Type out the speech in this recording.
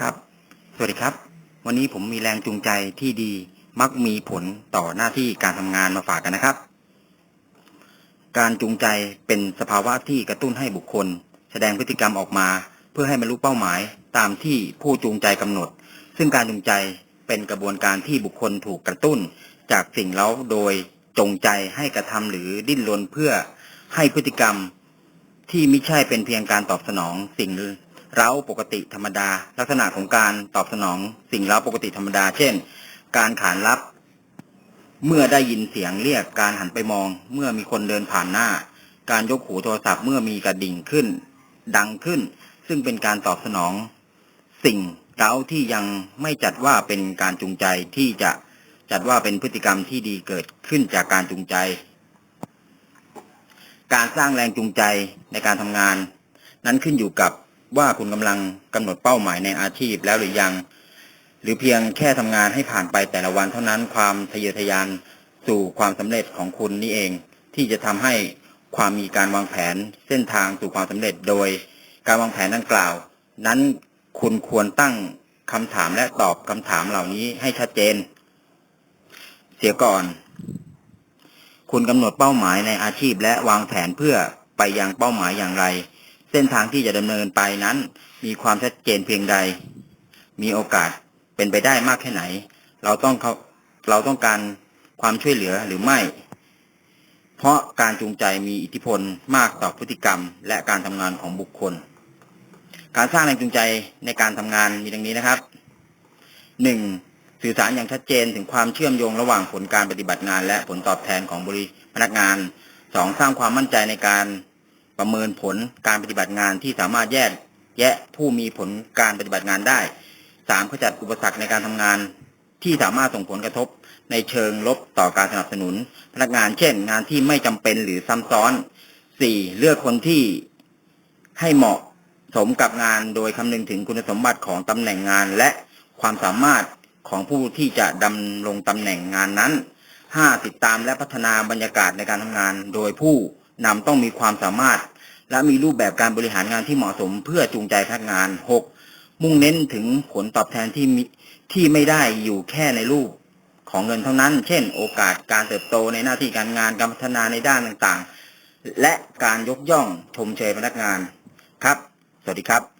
ครับ สวัสดีครับ วันนี้ผมมีแรงจูงใจที่ดีมักมีผลต่อหน้าที่การทำงานมาฝากกันนะครับ การจูงใจเป็นสภาวะที่กระตุ้นให้บุคคล แสดงพฤติกรรมออกมา เพื่อให้บรรลุเป้าหมายตามที่ผู้จูงใจกำหนด ซึ่งการจูงใจเป็นกระบวนการที่บุคคลถูกกระตุ้น จากสิ่งเล้าโดยจงใจให้กระทำหรือดิ้นรนเพื่อให้พฤติกรรมที่ไม่ใช่เป็นเพียงการตอบสนองสิ่ง เร้าปกติธรรมดา ลักษณะของการตอบสนองสิ่งเร้าปกติธรรมดา เช่น การขานรับ เมื่อได้ยินเสียงเรียกการหันไปมอง เมื่อมีคนเดินผ่านหน้า การยกหูโทรศัพท์เมื่อมีกระดิ่งขึ้น ดังขึ้น ซึ่งเป็นการตอบสนอง สิ่งเร้าที่ยังไม่จัดว่าเป็นการจูงใจที่จะจัดว่าเป็นพฤติกรรมที่ดีเกิดขึ้นจากการจูงใจ การสร้างแรงจูงใจในการทำงาน นั้นขึ้นอยู่กับ ว่าคุณกำลังกำหนดเป้าหมายในอาชีพแล้วหรือยัง หรือเพียงแค่ทำงานให้ผ่านไปแต่ละวันเท่านั้นความทะเยอทะยานสู่ความสำเร็จของคุณนี่เอง ที่จะทำให้ความมีการวางแผนเส้นทางสู่ความสำเร็จโดย การวางแผนดังกล่าว นั้นคุณควรตั้งคำถามและตอบคำถามเหล่านี้ให้ชัดเจน เสียก่อน คุณกำหนดเป้าหมายในอาชีพและวางแผนเพื่อไปยังเป้าหมายอย่างไร เส้นทางที่จะดำเนินไปนั้น มีความชัดเจนเพียงใด มีโอกาสเป็นไปได้มากแค่ไหน เราต้องเขาเราต้องการความช่วยเหลือหรือไม่ เพราะการจูงใจมีอิทธิพลมากต่อพฤติกรรม และการทำงานของบุคคล การสร้างแรงจูงใจในการทำงานมีดังนี้นะครับหนึ่งสื่อสารอย่างชัดเจนถึงความเชื่อมโยงระหว่างผลการปฏิบัติงาน และผลตอบแทนของบริพนักงานสองสร้างความมั่นใจในการ ประเมินผลการปฏิบัติงานที่สามารถแยกแยะผู้มีผลการปฏิบัติงานได้สามขจัดอุปสรรคในการทำงานที่สามารถส่งผลกระทบ ในเชิงลบต่อการสนับสนุน พนักงานเช่น งานที่ไม่จำเป็นหรือซ้ำซ้อนสี่เลือกคนที่ให้เหมาะสมกับงานโดยคำนึงถึงคุณสมบัติของตำแหน่งงานและความสามารถของผู้ที่จะดำรงตำแหน่งงานนั้นห้าติดตามและพัฒนาบรรยากาศในการทำงานโดยผู้ นำต้องมีความสามารถ และมีรูปแบบการบริหารงานที่เหมาะสมเพื่อจูงใจพนักงาน 6 มุ่งเน้นถึงผลตอบแทนที่มีที่ไม่ได้อยู่แค่ในรูปของเงินเท่านั้น เช่น โอกาสการเติบโตในหน้าที่การงานการพัฒนาในด้านต่างๆ และการยกย่องชมเชยพนักงานครับ สวัสดีครับ